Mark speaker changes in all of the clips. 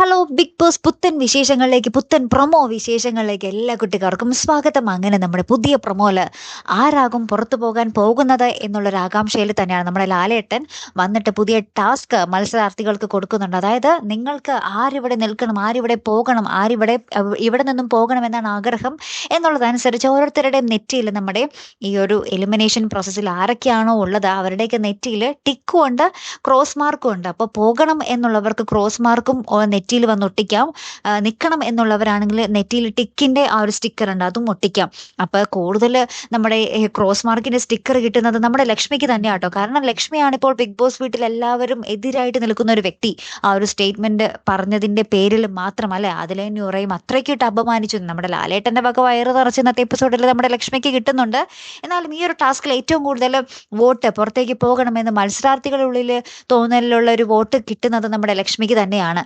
Speaker 1: Hello big boss പുത്തൻ വിശേഷങ്ങളിലേക്ക് പുത്തൻ പ്രൊമോ വിശേഷങ്ങളിലേക്ക് എല്ലാ കുട്ടികൾക്കും സ്വാഗതം. അങ്ങനെ നമ്മുടെ പുതിയ പ്രൊമോൽ ആരാകും പുറത്തു പോകാൻ പോകുന്നത് എന്നുള്ളൊരു ആകാംക്ഷയിൽ തന്നെയാണ് നമ്മുടെ ലാലേട്ടൻ വന്നിട്ട് പുതിയ ടാസ്ക് മത്സരാർത്ഥികൾക്ക് കൊടുക്കുന്നുണ്ട്. അതായത് നിങ്ങൾക്ക് ആരിവിടെ നിൽക്കണം ആരിവിടെ പോകണം ആരിവിടെ ഇവിടെ നിന്നും പോകണം എന്നാണ് ആഗ്രഹം എന്നുള്ളതനുസരിച്ച് ഓരോരുത്തരുടെയും നെറ്റിയിൽ നമ്മുടെ ഈ ഒരു എലിമിനേഷൻ പ്രോസസ്സിൽ ആരൊക്കെയാണോ ഉള്ളത് അവരുടെയൊക്കെ നെറ്റിയിൽ ടിക്കും ഉണ്ട് ക്രോസ് മാർക്കും ഉണ്ട്. അപ്പോൾ പോകണം എന്നുള്ളവർക്ക് ക്രോസ് മാർക്കും നെറ്റിയിൽ വന്ന് ഒട്ടിക്കാം. നിൽക്കണം എന്നുള്ളവരാണെങ്കിൽ നെറ്റിയിൽ ടിക്കിന്റെ ആ ഒരു സ്റ്റിക്കർ ഉണ്ട് അതും ഒട്ടിക്കാം. അപ്പോൾ കൂടുതൽ നമ്മുടെ ക്രോസ് മാർക്കിന്റെ സ്റ്റിക്കർ കിട്ടുന്നത് നമ്മുടെ ലക്ഷ്മിക്ക് തന്നെയാണ് കേട്ടോ. കാരണം ലക്ഷ്മിയാണ് ഇപ്പോൾ ബിഗ് ബോസ് വീട്ടിൽ എല്ലാവരും എതിരായിട്ട് നിൽക്കുന്ന ഒരു വ്യക്തി. ആ ഒരു സ്റ്റേറ്റ്മെന്റ് പറഞ്ഞതിന്റെ പേരിൽ മാത്രം മാത്രമല്ല അതിലെ ന്യൂറയും അത്രയ്ക്കിട്ട് അപമാനിച്ചു. നമ്മുടെ ലാലേട്ടന്റെ വക വയറ് നിറച്ച് ഇന്നത്തെ എപ്പിസോഡിൽ നമ്മുടെ ലക്ഷ്മിക്ക് കിട്ടുന്നുണ്ട്. എന്നാലും ഈ ഒരു ടാസ്കിൽ ഏറ്റവും കൂടുതൽ വോട്ട് പുറത്തേക്ക് പോകണമെന്ന് മത്സരാർത്ഥികളുള്ളിൽ തോന്നലിലുള്ള ഒരു വോട്ട് കിട്ടുന്നത് നമ്മുടെ ലക്ഷ്മിക്ക് തന്നെയാണ്.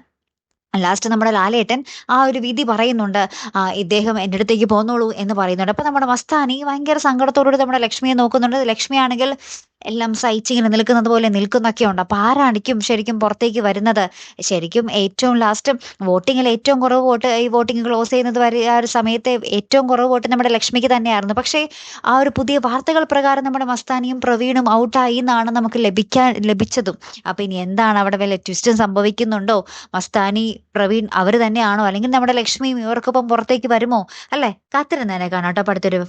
Speaker 1: ലാസ്റ്റ് നമ്മുടെ ലാലേട്ടൻ ആ ഒരു വിധി പറയുന്നുണ്ട് ഇദ്ദേഹം എന്റെ അടുത്തേക്ക് പോന്നോളൂ എന്ന് പറയുന്നുണ്ട്. അപ്പം നമ്മുടെ മസ്താനി ഭയങ്കര സങ്കടത്തോടുകൂടി നമ്മുടെ ലക്ഷ്മിയെ നോക്കുന്നുണ്ട്. ലക്ഷ്മിയാണെങ്കിൽ എല്ലാം സഹിച്ചിങ്ങനെ നിൽക്കുന്നത് പോലെ നിൽക്കുന്നൊക്കെ ഉണ്ട്. അപ്പോൾ ആരാണിക്കും ശരിക്കും പുറത്തേക്ക് വരുന്നത്? ശരിക്കും ഏറ്റവും ലാസ്റ്റ് വോട്ടിങ്ങിൽ ഏറ്റവും കുറവ് വോട്ട് ഈ വോട്ടിംഗ് ക്ലോസ് ചെയ്യുന്നത് വരെ ആ ഒരു സമയത്തെ ഏറ്റവും കുറവ് വോട്ട് നമ്മുടെ ലക്ഷ്മിക്ക് തന്നെയായിരുന്നു. പക്ഷേ ആ ഒരു പുതിയ വാർത്തകൾ പ്രകാരം നമ്മുടെ മസ്താനിയും പ്രവീണും ഔട്ടായി എന്നാണ് നമുക്ക് ലഭിക്കാൻ ലഭിച്ചതും. അപ്പോൾ ഇനി എന്താണ് അവിടെ വല്ല ട്വിസ്റ്റും സംഭവിക്കുന്നുണ്ടോ? മസ്താനി പ്രവീൺ അവർ തന്നെയാണോ? അല്ലെങ്കിൽ നമ്മുടെ ലക്ഷ്മിയും ഇവർക്കൊപ്പം പുറത്തേക്ക് വരുമോ? അല്ലേ? കാത്തിരുന്നേനെ കാണാട്ടോ അടുത്തൊരു